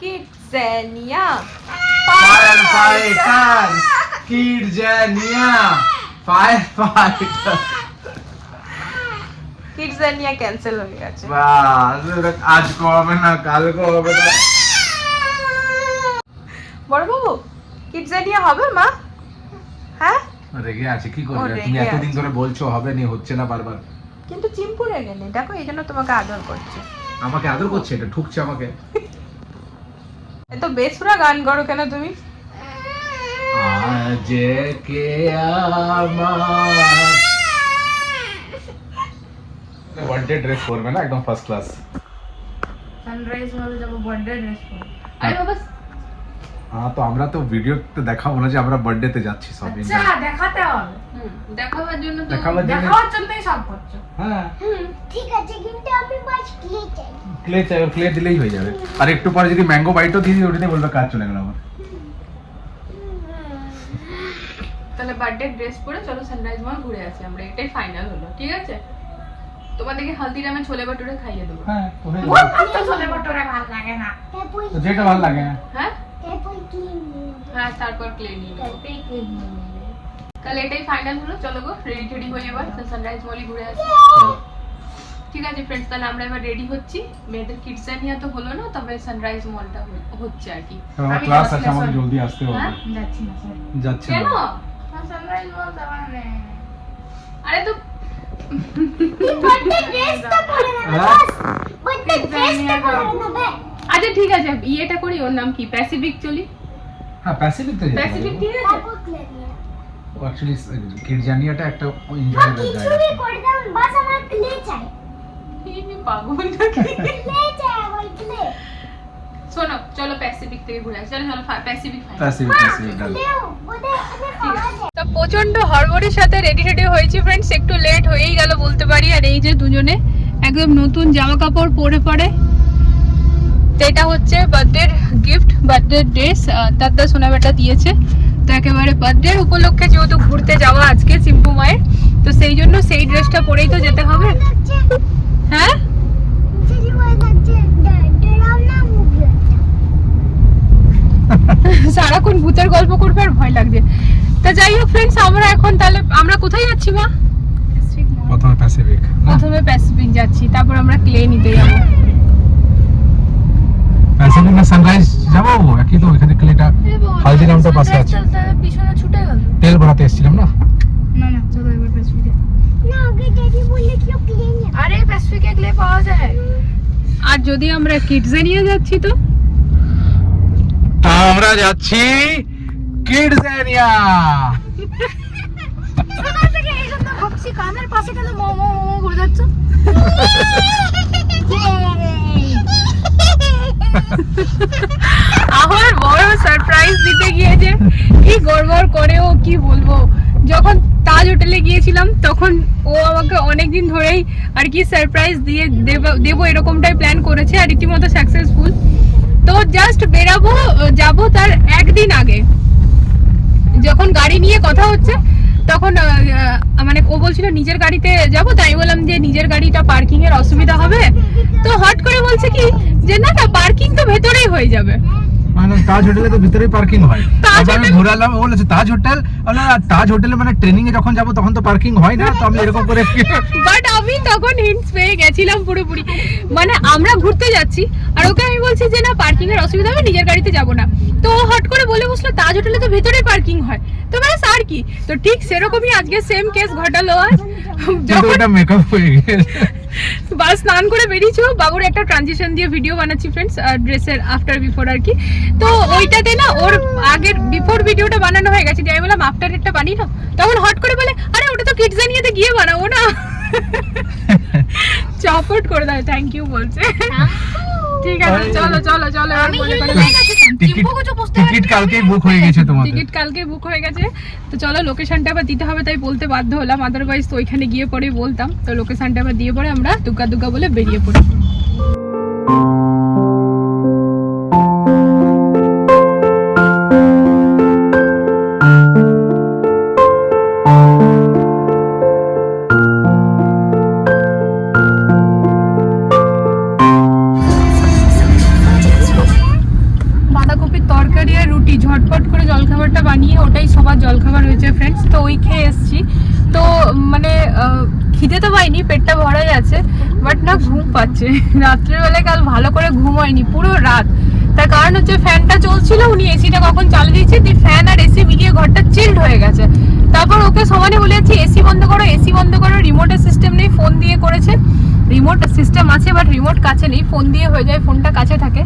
KidZania Firefighters, Kidjania, Firefighters. KidZania cancel হয়ে গেছে। বাস, আজকে হবে না কালকে হবে না। বড় বাবু কিডজানিয়া হবে মা? হ্যাঁ? রেগে আছে কি করবে? তুমি এতদিন ধরে বলছো হবে নি হচ্ছে না বারবার। কিন্তু চিম্পু রেগে নেই দেখো এই জন্য তোমাকে আদর করছে। আমাকে আদর করছে এটা ঠুকছে আমাকে। এত বেসুরা গান করো কেন তুমি? আজ কে আমার বার্থডে ড্রেস পরবে না? একদম ফার্স্ট ক্লাস সানরাইজ হলে যাব বার্থডে ড্রেস পরে আরে বাবা হ্যাঁ তো আমরা তো ভিডিওতে দেখাবো না যে আমরা বার্থডে তে যাচ্ছি সব আচ্ছা দেখাতে হবে। হুম, দেখাবার জন্য তো দেখাবার জন্য দেখাবার জন্যই সব করছ। হ্যাঁ। ঠিক আছে কিন্তু আমি বাস ক্লে চাই ক্লে চাই ক্লে দিলেই হয়ে যাবে। আর একটু পরে যদি ম্যাঙ্গো বাইটও দিয়ে দিই ওটাতে বলবে কাজ চলে গেল আমার। তাহলে বার্থডে ড্রেস পরে চলো সানরাইজ মল ঘুরে আসি আমরা এটাই ফাইনাল হলো ঠিক আছে? তোমাদেরকে হালদিরামে ছোলে ভাটুরে খাইয়ে দেবো। হ্যাঁ। তো ছোলে ভটোরে ভালো লাগে না। যেটা ভালো লাগে হ্যাঁ? হ্যাঁ তারপর ক্লিন হ্যাঁ তারপর ক্লে নিয়ে তাহলে এটাই ফাইনাল হলো চলো গো রেডি টেডি হয়ে এবার সানরাইজ মলই ঘুরে আসি। ঠিক আছে ফ্রেন্ডস তাহলে আমরা এবার রেডি হচ্ছি। মেয়েদের কিডসানিয়া তো হলো না তবে সানরাইজ মলটা হচ্ছে আর কি। আমি ক্লাস আছে না, আমাকে জলদি আসতে হবে। হ্যাঁ? যাচ্ছি না স্যার যাচ্ছে কেন? না। সানরাইজ বলতে মানে আরে তো বার্থডে ড্রেসটা পরে নেবে হ্যাঁ? বাস বার্থডে ড্রেসটা পরে নেবে। আচ্ছা ঠিক আছে ইয়েটা করি ওর নাম কি? প্যাসিফিক চলি? হ্যাঁ প্যাসিফিক তো প্যাসিফিক ঠিক আছে? অ্যাকচুয়ালি কিডজানিয়াটা একটা কিছুই জায়গা করে দাও বাস আমার ক্লে চাই। এই পাগল নাকি? ক্লে চাই আমার ক্লে শোনো চলো প্যাসিফিক থেকে ঘুরে আসি। চলো চলো প্যাসিফিক প্যাসিফিক প্যাসিফিক তো প্রচণ্ড হড়বড়ের সাথে রেডি রেডি হয়েছি ফ্রেন্ডস একটু লেট হয়েই গেল বলতে পারি। আর এই যে দুজনে একদম নতুন জামা কাপড় পরে পরে। তো এটা হচ্ছে বার্থডে গিফট বার্থডে ড্রেস দাদা সোনাবেটা দিয়েছে। তো একেবারে বার্থডে উপলক্ষে যেহেতু ঘুরতে যাওয়া আজকে সিম্পু মায়ের তো সেই জন্য সেই ড্রেসটা পরেই তো যেতে হবে। হ্যাঁ? লাগছে সারাক্ষণ ভূতের গল্প করবে আর ভয় লাগবে। তা যাই হোক ফ্রেন্ডস আমরা এখন তাহলে আমরা কোথায় যাচ্ছি মা? প্রথমে প্যাসিফিক প্রথমে প্যাসিফিক যাচ্ছি তারপর আমরা ক্লে নিতে যাব। প্যাসিফিক না সানরাইজ যাব একই তো ওইখানে ক্লেটা হালদিরামটা পাশে আছে। পিছনে ছুটে গেল? তেল ভরাতে এসেছিলাম না? না না চলো এবার প্যাসিফিকে না আগে ড্যাডি বললে কি ক্লে নিয়ে আরে প্যাসিফিকে গেলে পাওয়া যায়। আর যদি আমরা কিডজানিয়া যাচ্ছি তো? তো আমরা যাচ্ছি এই জন্য ভাবছি কানের পাশে কেন মো মো মো ঘুরে যাচ্ছ? দিতে গিয়েছে। কি গড়বড় করে ও, কি বলব? যখন তাজ হোটেলে গিয়েছিলাম, তখন ও আমাকে অনেকদিন ধরেই আর কি সারপ্রাইজ দিয়ে দেব- এরকমটাই প্ল্যান করেছে আর রীতিমতো সাকসেসফুল তো জাস্ট বেরাবো, যাব তার একদিন আগে। যখন গাড়ি নিয়ে কথা হচ্ছে, তখন মানে ও বলছিল, নিজের গাড়িতে যাব? তাই বললাম যে, নিজের গাড়িটা পার্কিং এর অসুবিধা হবে। তো হট করে বলছে কি, যে না না পার্কিং তো ভেতরেই হয়ে যাবে। মানে তাজ হোটেলে তো ভিতরেই পার্কিং হয়। আমি ঘোরালাম ও বলেছে তাজ হোটেল? তাজ হোটেলে মানে ট্রেনিং এ যখন যাব তখন তো পার্কিং হয় না তো আমি এরকম করে বাট আমি তখন হিন্টস পেয়ে গেছিলাম পুরোপুরি। মানে আমরা ঘুরতে যাচ্ছি আর ওকে আমি বলছি যে না পার্কিং এর অসুবিধা হবে নিজের গাড়িতে যাব না। তো ও হট করে বলে বসল তাজ হোটেলে তো ভেতরে পার্কিং হয়। তো মানে স্যার কি? তো ঠিক সেরকমই আজকে সেম কেস ঘটালো যখন মেকআপ হয়ে গেছে। বাস স্নান করে বেরিয়েছো? বাবুর একটা ট্রানজিশন দিয়ে ভিডিও বানাচ্ছি ফ্রেন্ডস ড্রেসের আফটার বিফোর আর কি। তো ওইটাতে না ওর আগের বিফোর ভিডিওটা বানানো হয়ে গেছে যে আমি বললাম আফটার একটা বানিয়ে নাও। তখন হট করে বলে আরে ওটা তো কিডজানিয়াতে গিয়ে বানাবো না। চপট করে দাও থ্যাংক ইউ বলছে। ঠিক আছে চলো চলো চলো এবার আমি গেছি টিকিট তো টিকিট কালকেই বুক হয়ে গেছে টিকিট কালকে বুক হয়ে গেছে। তো চলো লোকেশনটা আবার দিতে হবে তাই বলতে বাধ্য হলাম। আদারওয়াইজ তো ওইখানে গিয়ে পরে বলতাম। তো লোকেশনটা আবার দিয়ে পরে আমরা দুগ্গা দুগ্গা বলে বেরিয়ে পড়ি। পাচ্ছে রাত্রেবেলায় কাল ভালো করে ঘুম হয়নি পুরো রাত। তার কারণ হচ্ছে ফ্যানটা চলছিল উনি এসিটা কখন চালু দিয়েছে, দিয়ে ফ্যান আর এসি মিলিয়ে ঘরটা চিল্ড হয়ে গেছে। তারপর ওকে সমানে বলেছি এসি বন্ধ করো এসি বন্ধ করো রিমোটের সিস্টেম নেই ফোন দিয়ে করেছে। রিমোট সিস্টেম আছে বাট রিমোট কাছে নেই ফোন দিয়ে হয়ে যায় ফোনটা কাছে থাকে।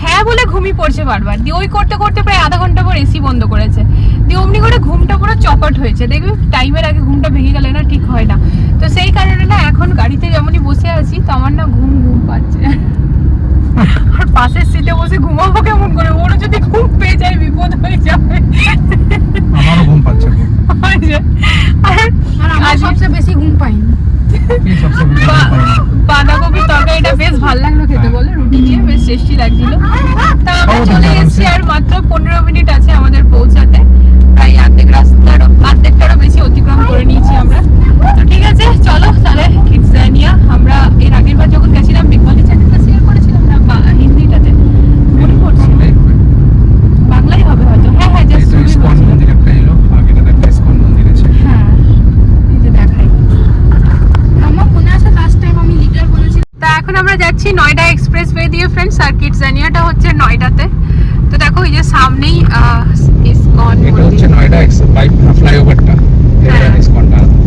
হ্যাঁ বলে ঘুমিয়ে পড়ছে বারবার। দিয়ে ওই করতে করতে প্রায় আধা ঘণ্টা পর এসি বন্ধ করেছে। দিয়ে অমনি করে ঘুমটা পুরো চপট হয়েছে। দেখবি টাইমের আগে ঘুমটা ভেঙে গেলে না ঠিক হয় না তো সেই কারণে না এখন গাড়িতে যেমনই বসে আছি তো আমার না ঘুম ঘুম পাচ্ছে। আর পাশের সিটে বসে ঘুমাবো কেমন করে? ওরও যদি ঘুম পেয়ে যায় বিপদ হয়ে যাবে। আমারও ঘুম পাচ্ছে আর আর আমার সবচেয়ে বেশি ঘুম পাইনি। বাঁধাকপির তরকারিটা বেশ ভালো লাগল খেতে বলে? রুটি দিয়ে বেশ টেস্টি লাগছিল। তা আমরা চলে এসেছি আর মাত্র পনেরো মিনিট আছে আমাদের পৌঁছাতে। প্রায় অর্ধেক রাস্তারও অর্ধেকটারও বেশি অতিক্রম করে নিয়েছি আমরা। তো ঠিক আছে চলো তাহলে কিডস নিয়ে আমরা এর আগের বার যখন গেছিলাম বেঙ্গলি চ্যানেলটা শেয়ার করেছিলাম না হিন্দিটাতে। মনে পড়ছে বাংলাই হবে। হয়তো। হ্যাঁ হ্যাঁ জাস্ট মন্দির একটা এলো, আগেটাতে একটা ইস্কন মন্দির আছে। হ্যাঁ এই যে দেখাই। আমার মনে আছে লাস্ট টাইম আমি লিডার বলেছিলাম। তা এখন আমরা যাচ্ছি নয়ডা এক্সপ্রেস ওয়ে দিয়ে ফ্রেন্ড সার্কিট জানিয়াটা হচ্ছে নয়ডাতে। তো দেখো এই যে সামনেই এটা হচ্ছে। নয়ডা ফ্লাইওভারটা। এটা হ্যাঁ। ইস্কনটা।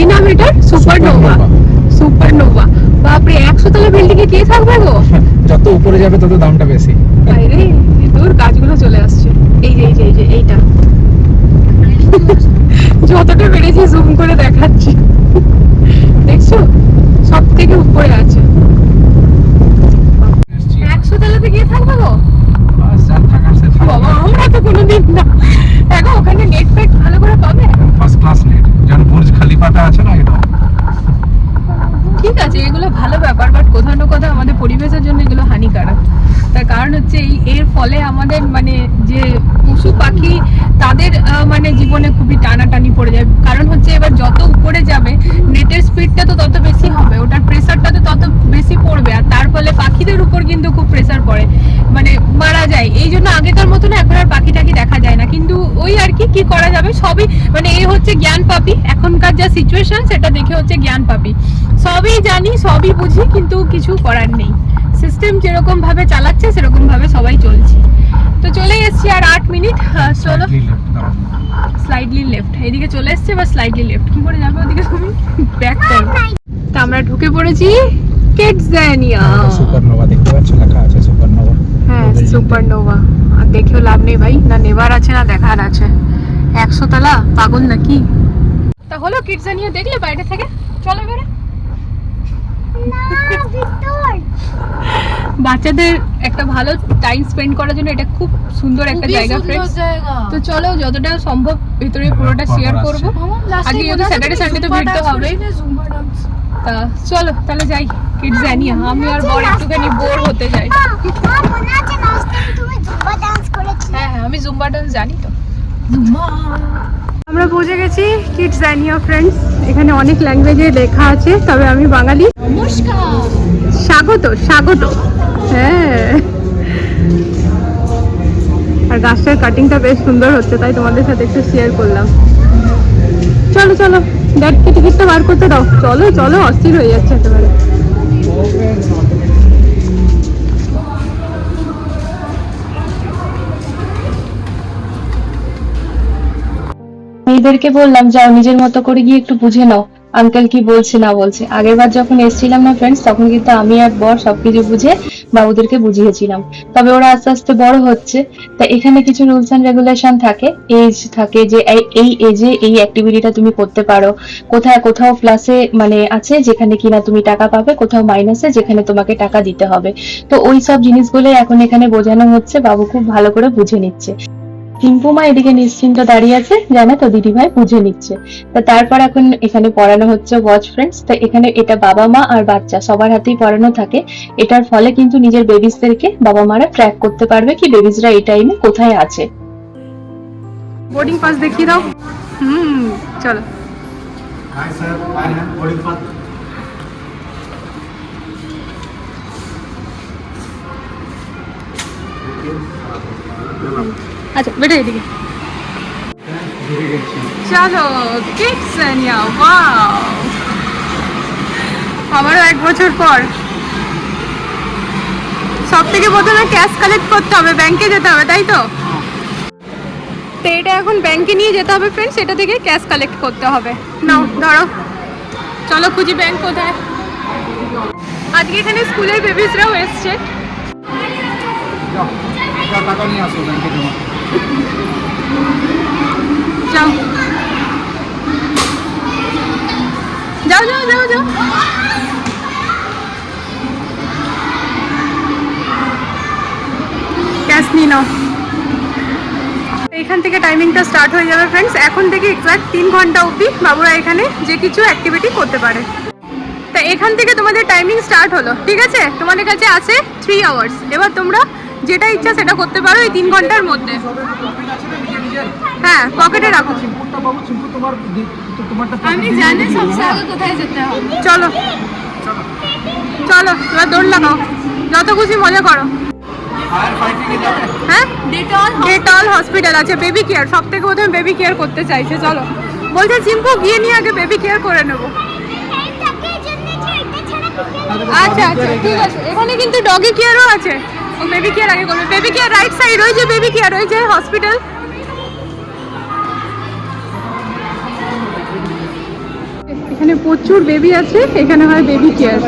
কি নাম এটার সুপারনোভা। সুপারনোভা। বাপরে একশো তালা বিল্ডিং এ কে থাকবে গো? যত উপরে যাবে তত দামটা বেশি। বাইরে দূর গাছগুলো চলে আসছে। এই যে এই যে এই যে এইটা। যতটা পেরেছি জুম করে দেখাচ্ছি। দেখছ? সব থেকে উপরে আছে। একশো তালাতে গিয়ে থাকবে গো? বাবা আমরা তো কোনোদিন না। এখন ওখানে নেট ফেট ভালো করে পাবে? ফার্স্ট ক্লাস খালিফাটা আছে না এটা ঠিক আছে, এগুলো ভালো ব্যাপার বাট কোথাও না কোথাও আমাদের পরিবেশের জন্য এগুলো হানিকারক। তার কারণ হচ্ছে এই, এর ফলে আমাদের মানে যে পশু পাখি, তাদের মানে জীবনে খুবই টানাটানি পড়ে যায়। কারণ হচ্ছে এবার যত উপরে যাবে, নেটের স্পিডটা তো তত বেশি হবে, ওটার প্রেসারটা তো তত বেশি পড়বে, আর তার ফলে পাখিদের উপর কিন্তু খুব প্রেসার পড়ে। মানে মারা যায়। এই জন্য আগেকার মতো না এখন আর পাখি টাখি দেখা যায় না কিন্তু ওই আর কি কি করা যাবে সবই মানে এই হচ্ছে জ্ঞান পাপি। এখনকার যা সিচুয়েশন সেটা দেখে হচ্ছে জ্ঞান পাপি। সবই জানি সবই বুঝি কিন্তু কিছু করার নেই। সিস্টেম যেরকম ভাবে চালাচ্ছে সেরকম ভাবে সবাই চলছে। তো চলে এসেছি আর আট মিনিট চলো। স্লাইডলি লেফট এদিকে চলে এসছে বা স্লাইডলি লেফট কি করে যাবে ওদিকে তুমি? ব্যাক করো। তা আমরা ঢুকে পড়েছি। কিডজানিয়া সুপারনোভা দেখতে পাচ্ছ? লেখা আছে সুপারনোভা হ্যাঁ সুপারনোভা আর দেখেও লাভ নেই ভাই না নেবার আছে না দেখার আছে। একশো তলা পাগল নাকি? তা হলো কিডজানিয়া দেখলে বাইরে থেকে? চলো এবারে। বাচ্চাদের একটা ভালো টাইম স্পেন্ড করার জন্য এটা খুব সুন্দর একটা জায়গা ফ্রেন্ডস জায়গা। তো চলো যতটা সম্ভব ভিতরে পুরোটা শেয়ার করব। আজকে যেহেতু তুমি Sunday তো ভিড় তো dance। তা চলো তাহলে যাই। কিডস জানিয়ে আমি আর বর একটুখানি বোর হতে যাই। হ্যাঁ হ্যাঁ আমি জুম্বা ডান্স জানি তো। আমরা পৌঁছে গেছি কিডস জানিয়া ফ্রেন্ডস এখানে অনেক ল্যাঙ্গুয়েজে লেখা আছে তবে আমি বাঙালি। নমস্কার। স্বাগত স্বাগত। হ্যাঁ। আর গাছটার কাটিংটা বেশ সুন্দর হচ্ছে তাই তোমাদের সাথে একটু শেয়ার করলাম। চলো চলো ড্যাডকে টিকিটটা বার করতে দাও। চলো চলো অস্থির হয়ে যাচ্ছে একেবারে। মেয়েদেরকে বললাম যাও নিজের মতো করে গিয়ে একটু বুঝে নাও। আঙ্কেল কি বলছে, না বলছে। আগের বার যখন এসেছিলাম না ফ্রেন্ডস তখন কিন্তু আমি আর বর সবকিছু বুঝে বাবুদেরকে বুঝিয়েছিলাম। তবে ওরা আস্তে আস্তে বড় হচ্ছে। তা এখানে কিছু রুলস এন্ড রেগুলেশন থাকে। এজ থাকে যে এই এজে এই অ্যাক্টিভিটিটা তুমি করতে পারো। কোথায়, কোথাও প্লাসে মানে আছে যেখানে কিনা তুমি টাকা পাবে, কোথাও মাইনাসে যেখানে তোমাকে টাকা দিতে হবে। তো ওই সব জিনিসগুলোই এখন এখানে বোঝানো হচ্ছে। বাবু খুব ভালো করে বুঝে নিচ্ছে। টিম্পুমা এদিকে নিশ্চিন্ত দাঁড়িয়ে আছে জানে তো দিদিভাই বুঝে নিচ্ছে। তা তারপর এখন এখানে পড়ানো হচ্ছে ওয়াচ ফ্রেন্ডস তো এখানে এটা বাবা মা আর বাচ্চা সবার হাতেই পড়ানো থাকে। এটার ফলে কিন্তু নিজের বেবিসদেরকে বাবা মারা ট্র্যাক করতে পারবে কি বেবিসরা এই টাইমে কোথায় আছে। বোর্ডিং পাস দেখিয়ে দাও। হুম চলো। Sir, I am boarding pass. আচ্ছা বেটা এদিকে। চলো ওয়াও আবারও এক বছর পর। সব থেকে প্রথমে ক্যাশ কালেক্ট করতে হবে ব্যাংকে যেতে হবে, তাই তো? তো এটা এখন ব্যাংকে নিয়ে যেতে হবে ফ্রেন্ডস এটা থেকে ক্যাশ কালেক্ট করতে হবে। নাও, ধরো। চলো, খুঁজি ব্যাংক কোথায়। আজকে এখানে স্কুলের বেবিসরাও এসছে। টাকা যাও। যাও যাও যাও যাও। ক্যাশ নিয়ে এখান থেকে টাইমিংটা স্টার্ট হয়ে যাবে ফ্রেন্ডস এখন থেকে এক্সাক্ট তিন ঘণ্টা অবধি বাবুরা এখানে যে কিছু অ্যাক্টিভিটি করতে পারে। তা এখান থেকে তোমাদের টাইমিং স্টার্ট হলো, ঠিক আছে? তোমাদের কাছে আছে থ্রি আওয়ার্স এবার তোমরা যেটা ইচ্ছা সেটা করতে পারো এই তিন ঘণ্টার মধ্যে। হ্যাঁ পকেটে রাখো। আমি জানি সবচেয়ে আগে কোথায় যেতে হবে। চলো। চলো এবার দৌড় লাগাও। যত খুশি মজা করো। ফায়ার ফাইটিং এ যাবে হ্যাঁ ডেটল হসপিটাল আছে বেবি কেয়ার সব থেকে প্রথমে বেবি কেয়ার করতে চাইছে চলো। বলছে চিম্পু গিয়ে নিয়ে আগে বেবি কেয়ার করে নেব। আচ্ছা আচ্ছা ঠিক আছে। এখানে কিন্তু ডগি কেয়ারও আছে। বেবি কেয়ার আগে করবে। বেবি কেয়ার রাইট সাইড ওই যে বেবি কেয়ার ওই যে হসপিটাল এখানে প্রচুর বেবি আছে এখানে হয় বেবি কেয়ার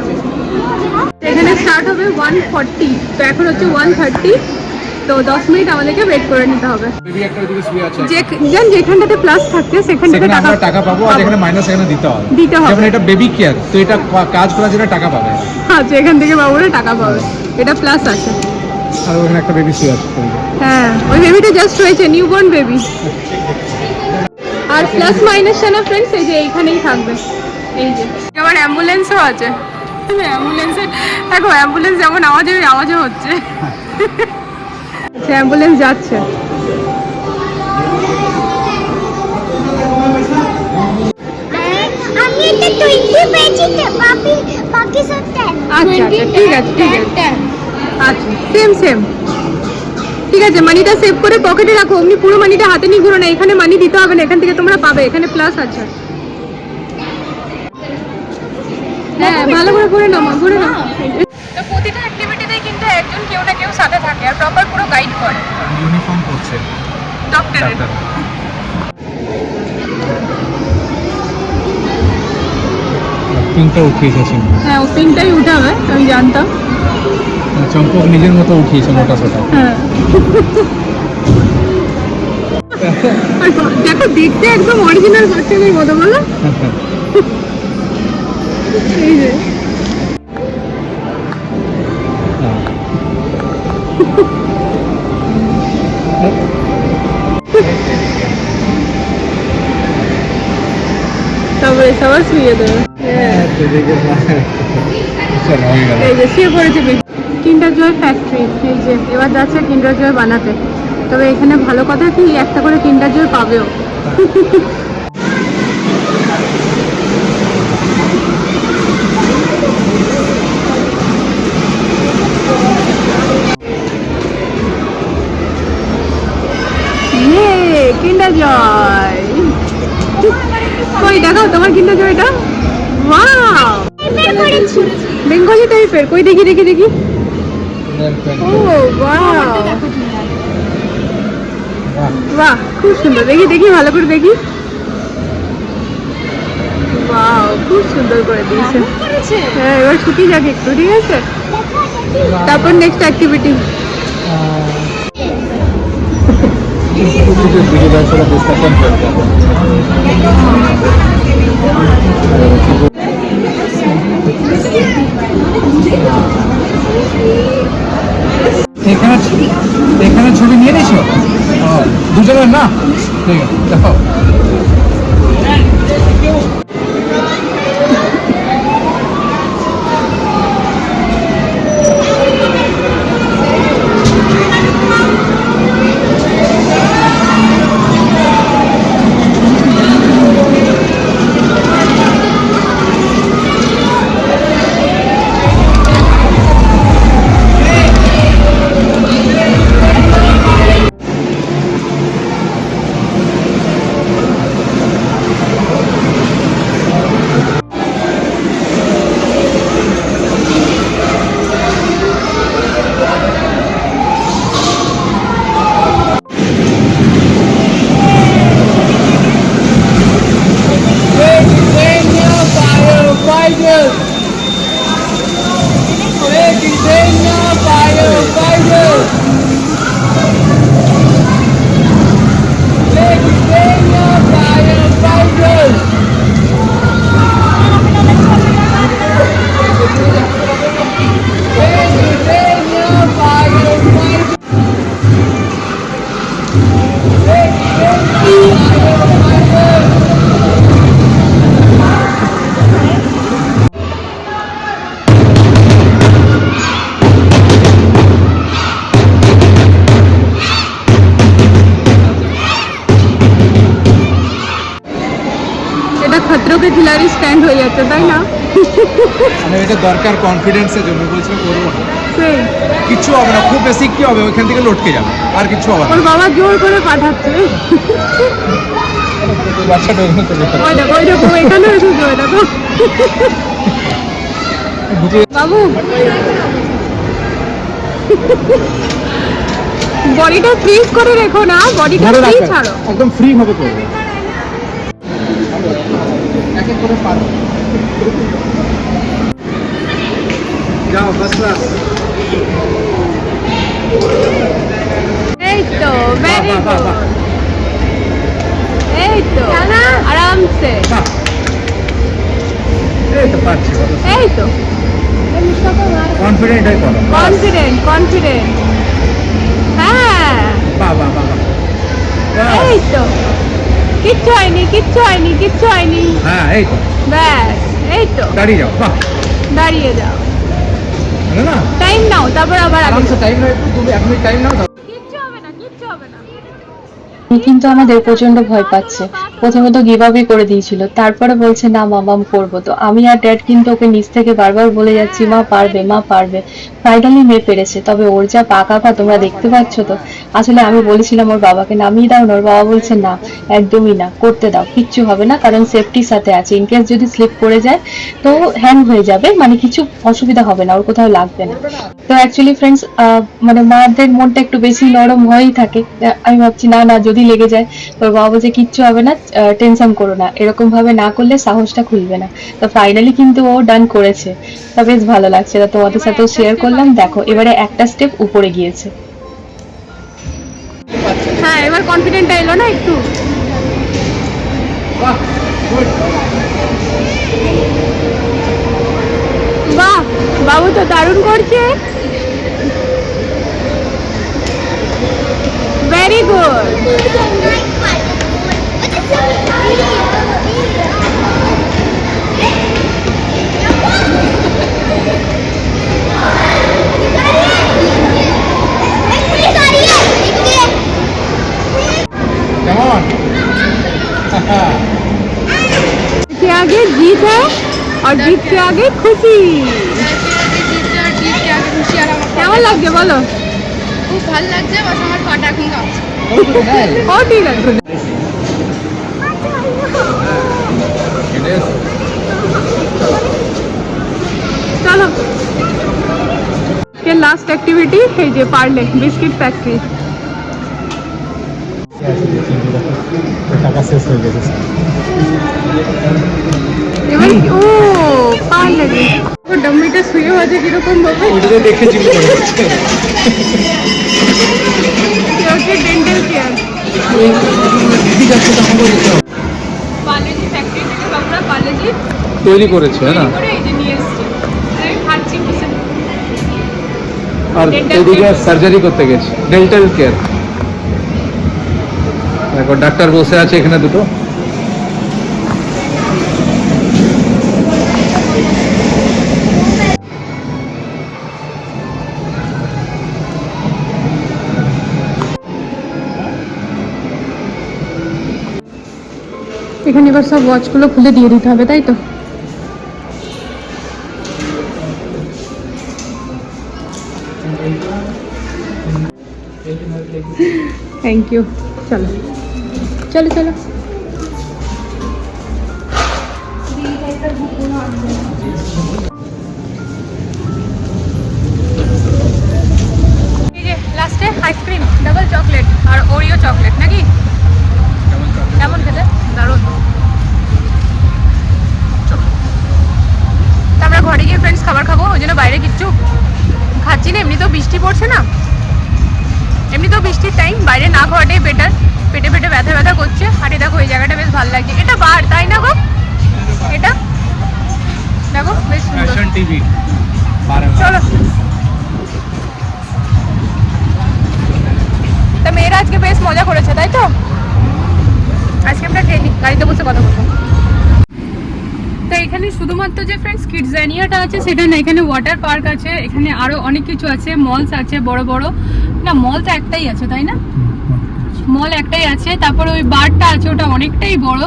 এখানে স্টার্ট হবে ওয়ান ফর্টি তো এখন হচ্ছে ওয়ান থার্টি তো দশ মিনিট আমাদেরকে ওয়েট করে নিতে হবে। যেন যেখানটাতে প্লাস থাকছে সেখানটাতে সেখানে টাকা টাকা পাবো আর যেখানে মাইনাস সেখানে দিতে হবে। দিতে হবে। যেমন এটা বেবি কেয়ার তো এটা কাজ করার জন্য টাকা পাবে। আচ্ছা এখান থেকে বাবুরা টাকা পাবে। এটা প্লাস আছে। আর ওখানে একটা বেবি শুয়ে আছে। হ্যাঁ ওই বেবিটা জাস্ট হয়েছে নিউবর্ন বেবি আর প্লাস মাইনাস না ফ্রেন্ডস এই যে এইখানেই থাকবে। এই যে। আবার অ্যাম্বুলেন্সও আছে। অ্যাম্বুলেন্সে দেখো অ্যাম্বুলেন্স যেমন আওয়াজ ওই আওয়াজও হচ্ছে। আচ্ছা অ্যাম্বুলেন্স যাচ্ছে। আচ্ছা আচ্ছা ঠিক আছে ঠিক আছে। আচ্ছা সেম সেম ঠিক আছে মানিটা সেভ করে পকেটে রাখো। অমনি পুরো মানিটা হাতে নিয়ে ঘুরো না। এখানে মানি দিতে হবে না। এখান থেকে তোমরা পাবে। এখানে প্লাস আছে। হ্যাঁ ভালো করে ঘুরে নাও মা, ঘুরে নাও। তো প্রতিটা অ্যাক্টিভিটিতেই কিন্তু একজন কেউ না কেউ সাথে থাকে আর প্রপার পুরো গাইড করে। ইউনিফর্ম করছে ডক্টরের পিঙ্কটা উঠিয়েছে চিম্পু হ্যাঁ ও পিনটাই উঠাবে আমি জানতাম। চম্পক নিজের মতো উঠিয়েছে মোটা সোটা। হ্যাঁ। দেখো দেখতে একদম অরিজিনাল বাচ্চাদের মতো বলো। এই যে। তারপরে সবার শুয়ে দেবে। হ্যাঁ। হয়ে এই যে শুয়ে পড়েছে কিন্ডার জয় ফ্যাক্টরি এই যে এবার যাচ্ছে কিন্ডার জয় বানাতে। তবে এখানে ভালো কথা কি একটা করে কিন্ডার জয় পাবেও। কিন্ডার জয়। কই দেখাও তোমার কিন্ডার জয়টা। ওয়াও বের করেছি। বেঙ্গলি টাইপের কই দেখি দেখি দেখি। ও বাহ বাহ খুব সুন্দর। দেখি দেখি ভালো করে দেখি। বাহ খুব সুন্দর করে দিয়েছে। হ্যাঁ এবার শুকিয়ে যাক একটু ঠিক আছে? তারপর নেক্সট অ্যাক্টিভিটি এখানে এখানে ছবি নিয়ে নিছো? দুজনের না? ঠিক আছে দেখো। দরকার কনফিডেন্সের জন্য বলছিলাম করব না। কিচ্ছু হবে না খুব বেশি কি হবে ওইখান থেকে লটকে যাবে আর কিচ্ছু হবে না। বাবা জোর করে পাঠাচ্ছে। বাচ্চাটা ওইখানে চলে যাবে। ওই দেখো ওই দেখো এখানে এসেছে ওই দেখো ঢুকে বাবু। বডিটা ফ্রিজ করে রেখো না বডিটা ধরে ফ্রি ছাড়ো। একদম ফ্রি ভাবে করবে এক এক করে পারো। যাও বাস ক্লাস এই তো ভেরি গুড। এই তো আরামসে এই তো পারছি এই তো কনফিডেন্ট হয়ে করো কনফিডেন্ট কনফিডেন্ট হ্যাঁ বাহ বাহ। এই তো কিচ্ছু হয়নি কিচ্ছু হয়নি কিচ্ছু হয়নি হ্যাঁ এই তো ব্যাস এই তো দাঁড়িয়ে যাও বাহ দাঁড়িয়ে যাও না টাইম নাও তারপর আবার আরামসে টাইম নাও একটু তুমি এক মিনিট টাইম নাও কিচ্ছু হবে না কিচ্ছু হবে না। কিন্তু আমাদের প্রচণ্ড ভয় পাচ্ছে। প্রথমে তো গিভ আপই করে দিয়েছিল তারপরে বলছে না মামাম করব। তো আমি আর ড্যাড কিন্তু ওকে নিচ থেকে বারবার বলে যাচ্ছি মা পারবে মা পারবে। ফাইনালি মেয়ে পেরেছে তবে ওর যা পাকা পা তোমরা দেখতে পাচ্ছ তো, আসলে আমি বলেছিলাম ওর বাবাকে, নামিয়ে দাও। না ওর বাবা বলছে, না, একদমই না, করতে দাও, কিচ্ছু হবে না, কারণ সেফটির সাথে আছে। ইনকেস যদি স্লিপ করে যায়, তো হ্যাং হয়ে যাবে মানে কিছু অসুবিধা হবে না, ওর কোথাও লাগবে না। তো অ্যাকচুয়ালি ফ্রেন্ডস মানে মাদের মনটা একটু বেশি নরম হয়েই থাকে। আমি ভাবছি, না না, যদি লেগে যায় তোর বাবা বলছে, কিচ্ছু হবে না টেনশন করো না এরকম ভাবে না করলে সাহসটা খুলবে না। তো ফাইনালি কিন্তু ও ডান করেছে। তা বেশ ভালো লাগছে। তোমাদের সাথেও শেয়ার করলাম দেখো এবারে একটা স্টেপ উপরে গিয়েছে। হ্যাঁ এবার কনফিডেন্ট এলো না একটু? বাহ বাহ বাবু তো দারুণ করছে। ভেরি গুড কেমন के आगे जीत है और जीत के आगे खुशी কেমন লাগছে বলো খুব ভালো লাগছে বাস আমার পাটা এখন কাঁপছে ও ঠিক আছে চলো কে লাস্ট অ্যাক্টিভিটি এই যে পারলে বিস্কিট ফ্যাক্টরি শেষ হয়ে গেছে। এবার ও পা লাগে ও ডাম্মিটা শুয়ে আছে কীরকম ভাবে? ওটাতে দেখে জিম করে হচ্ছে ওকে ডেন্টাল কেয়ার ঠিক আছে তখন বলতে হবে। পার্লেজি ফ্যাক্টরি থেকে বাবুরা পার্লেজি তৈরি করেছে হ্যাঁ না? করে এই যে নিয়ে এসছে। আমি খাচ্ছি আর এদিকে সার্জারি করতে গেছে। ডেন্টাল কেয়ার দেখো, ডাক্তার বসে আছে এখানে দুটো। এখানে এবার সব ওয়াচগুলো খুলে দিয়ে দিতে হবে, তাই তো? থ্যাংক ইউ চলো। চলো চলো। ভালো লাগছে। এটা বার তাই না গো? এটা? দেখো বেশ সুন্দর। ফ্যাশন টিভি চলো। তা মেয়েরা আজকে বেশ মজা করেছে তাই তো? আজকে আমরা ট্রেনে গাড়িতে বসে কথা বলব। তো এখানে শুধুমাত্র যে ফ্রেন্ডস কিডজানিয়াটা আছে সেটা না এখানে ওয়াটার পার্ক আছে এখানে আরও অনেক কিছু আছে মলস আছে বড় বড়। না মল তো একটাই আছে তাই না? মল একটাই আছে, তারপরে ওই বারটা আছে, ওটা অনেকটাই বড়।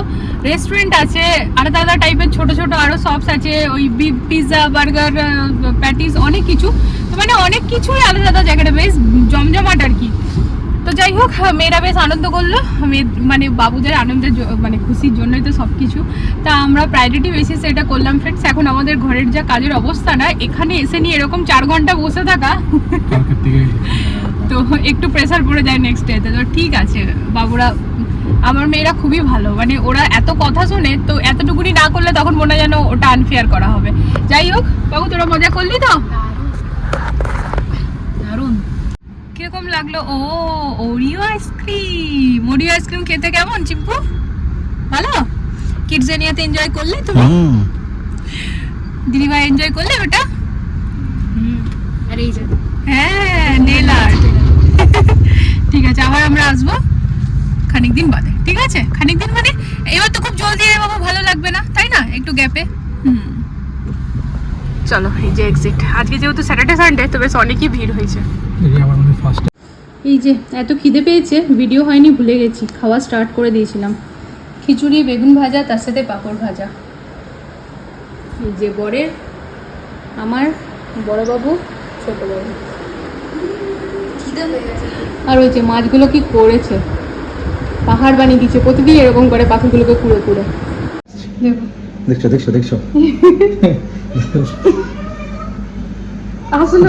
রেস্টুরেন্ট আছে, আলাদা আলাদা টাইপের ছোট ছোট আরও শপস আছে, ওই পিৎজা বার্গার প্যাটিস অনেক কিছু। তো মানে অনেক কিছুই আলাদা আলাদা জায়গাটা, বেশ জমজমাট আর কি। তো যাই হোক মেয়েরা বেশ আনন্দ করল। মানে বাবুদের আনন্দের মানে খুশির জন্যই তো সব কিছু তা আমরা প্রায়োরিটি বেসিসে এটা করলাম ফ্রেন্ডস এখন আমাদের ঘরের যা কাজের অবস্থা না, এখানে এসে নিয়ে এরকম চার ঘণ্টা বসে থেকে। তো একটু প্রেসার পড়ে যায় নেক্সট ডেতে তো। ঠিক আছে বাবুরা আমার মেয়েরা খুবই ভালো। মানে ওরা এত কথা শোনে তো এতটুকুনি না করলে তখন মনে হয় যেন ওটা আনফেয়ার করা হবে। যাই হোক বাবু তোরা মজা করলি তো? দারুণ। কীরকম লাগল? ও Oreo ice cream Oreo ice cream খেতে কেমন চিম্পু? ভালো? কিডজেনিয়াতে এনজয় করলে তুমি? দিদিভাই এনজয় করলে ওটা আর এই যে হ্যাঁ নেল আর্ট ঠিক আছে আবার আমরা আসব খানিক দিন বাদে ঠিক আছে? খানিক দিন মানে এবার তো খুব জলদি এলে বাবা ভালো লাগবে না তাই না? একটু গ্যাপে হুম। চলো এই যে এক্সিট আজকে যেহেতু স্যাটারডে সানডে তো বেশ অনেকই ভিড় হয়েছে। এই আমার ফার্স্ট এই যে এত খিদে পেয়েছে ভিডিও হয়নি ভুলে গেছি। খাওয়া স্টার্ট করে দিয়েছিলাম। খিচুড়ি বেগুন ভাজা তার সাথে পাঁপড় ভাজা। এই যে বরের আমার বড়বাবু ছোট বাবু আর ওই যে মাছগুলো কি করেছে? পাহাড় বানিয়ে দিচ্ছে প্রতিদিন এরকম করে পাখিগুলোকে কুড়ে কুড়ে। দেখছ দেখছ দেখছ। আসলে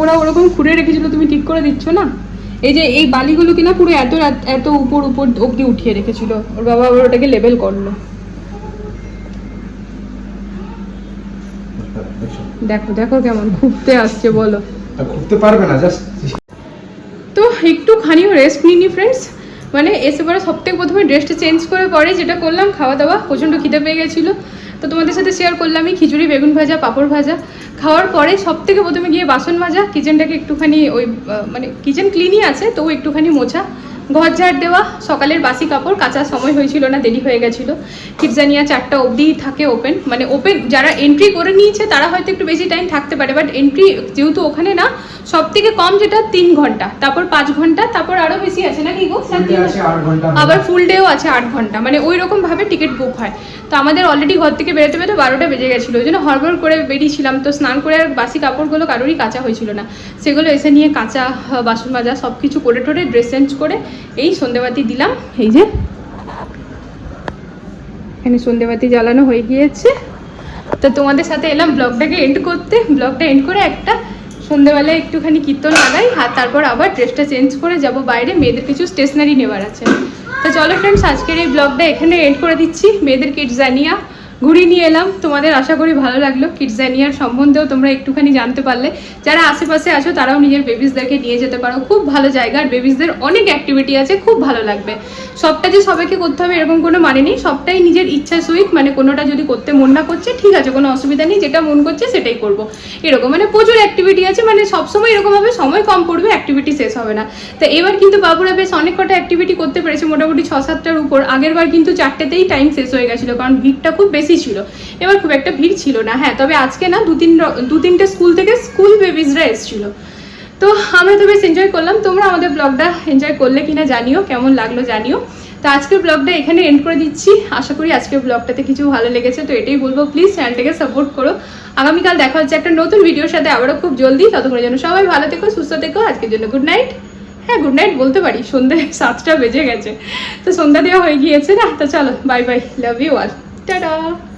ওরা ওরকম খুঁড়ে রেখেছিল তুমি ঠিক করে দিচ্ছ না? এই যে এই বালিগুলো কিনা পুরো এত এত উপর উপর অবধি উঠিয়ে রেখেছিল। ওর বাবা আবার ওটাকে লেবেল করল। দেখো দেখো। কেমন খুঁজতে আসছে বলো। ঘুরতে পারবে না জাস্ট তো একটুখানিও রেস্ট নিইনি ফ্রেন্ডস মানে এসে পরে সব থেকে প্রথমে ড্রেসটা চেঞ্জ করে পরে যেটা করলাম খাওয়া দাওয়া প্রচণ্ড খিদে পেয়ে গেছিল। তো তোমাদের সাথে শেয়ার করলামই খিচুড়ি, বেগুন ভাজা, পাঁপড় ভাজা। খাওয়ার পরে সব থেকে প্রথমে গিয়ে বাসন মাজা কিচেনটাকে একটুখানি ওই মানে কিচেন ক্লিনই আছে, তবু একটুখানি মোছা। ঘর ঝাড় দেওয়া সকালের বাসি কাপড় কাঁচা সময় হয়েছিল না দেরি হয়ে গেছিল। কিডজানিয়া চারটা অবধি থাকে ওপেন মানে ওপেন যারা এন্ট্রি করে নিয়েছে তারা হয়তো একটু বেশি টাইম থাকতে পারে বাট এন্ট্রি যেহেতু ওখানে না সব থেকে কম যেটা তিন ঘণ্টা তারপর পাঁচ ঘণ্টা তারপর আরও বেশি আছে গো? আছে আট ঘণ্টা আবার ফুল ডেও আছে আট ঘণ্টা মানে ওই রকম ভাবে টিকিট বুক হয়। তো আমাদের অলরেডি ঘর থেকে বেরোতে বেরোতে বারোটা বেজে গেছিল ওই জন্য হড়বড় করে বেরিয়েছিলাম। তো স্নান করে আর বাসি কাপড়গুলো কারোরই কাঁচা হয়েছিল না। সেগুলো এসে নিয়ে কাঁচা বাসন মাজা সব কিছু করে টোরে ড্রেস চেঞ্জ করে এই সন্ধেবাতি দিলাম, এই যে। এখানে সন্ধেবাতি জ্বালানো হয়ে গিয়েছে। তো তোমাদের সাথে এলাম ব্লগটাকে এন্ড করতে। ব্লগটা এন্ড করে একটা সন্ধেবেলায় একটুখানি কীর্তন লাগাই, আর তারপর আবার ড্রেসটা চেঞ্জ করে যাব বাইরে। মেয়েদের কিছু স্টেশনারি নেওয়ার আছে। তো চলো ফ্রেন্ডস আজকের এই ব্লগটা এখানে এন্ড করে দিচ্ছি। মেয়েদের কিডস জানিয়া। ঘুরিয়ে নিয়ে এলাম। তোমাদের আশা করি ভালো লাগল। কিডজানিয়ার সম্বন্ধেও তোমরা একটুখানি জানতে পারলে। যারা আশেপাশে আছো, তারাও নিজের বেবিসদেরকে নিয়ে যেতে পারো। খুব ভালো জায়গা। আর বেবিসদের অনেক অ্যাক্টিভিটি আছে। খুব ভালো লাগবে। সবটা যে সবাইকে করতে হবে, এরকম কোনো মানে নেই। সবটাই নিজের ইচ্ছা সহিত মানে কোনোটা যদি করতে মন না করছে, ঠিক আছে, কোনো অসুবিধা নেই। যেটা মন করছে, সেটাই করব। এরকম মানে প্রচুর অ্যাক্টিভিটি আছে। মানে সবসময় এরকম হবে, সময় কম পড়বে অ্যাক্টিভিটি শেষ হবে না। তো এবার কিন্তু বাবুরা বেশ অনেক কটা অ্যাক্টিভিটি করতে পেরেছে, মোটামুটি ছ সাতটার উপর। আগের বার কিন্তু চারটেতেই টাইম শেষ হয়ে গেছিল। কারণ ভিড়টা খুব বেশি ছিল। এবার খুব একটা ভিড় ছিল না হ্যাঁ তবে আজকে না দু তিন দু তিনটে স্কুল থেকে স্কুল বেবিজরা এসেছিল। তো আমরা তো বেশ এনজয় করলাম। তোমরা আমাদের ব্লগটা এনজয় করলে কিনা জানিও, কেমন লাগল জানিও। তো আজকের ব্লগটা এখানে এন্ড করে দিচ্ছি। আশা করি আজকের ব্লগটাতে কিছু ভালো লেগেছে, তো এটাই বলব। প্লিজ চ্যানেলটাকে সাপোর্ট করো। আগামীকাল দেখা হচ্ছে একটা নতুন ভিডিওর সাথে। আবারও খুব জলদি। ততক্ষণের জন্য সবাই ভালো থেকো, সুস্থ থেকো। আজকের জন্য গুড নাইট হ্যাঁ গুড নাইট বলতে পারি। সন্ধ্যে সাতটা বেজে গেছে। তো সন্ধ্যা দেওয়া হয়ে গিয়েছে না? তো চলো bye bye love you all Ta-da!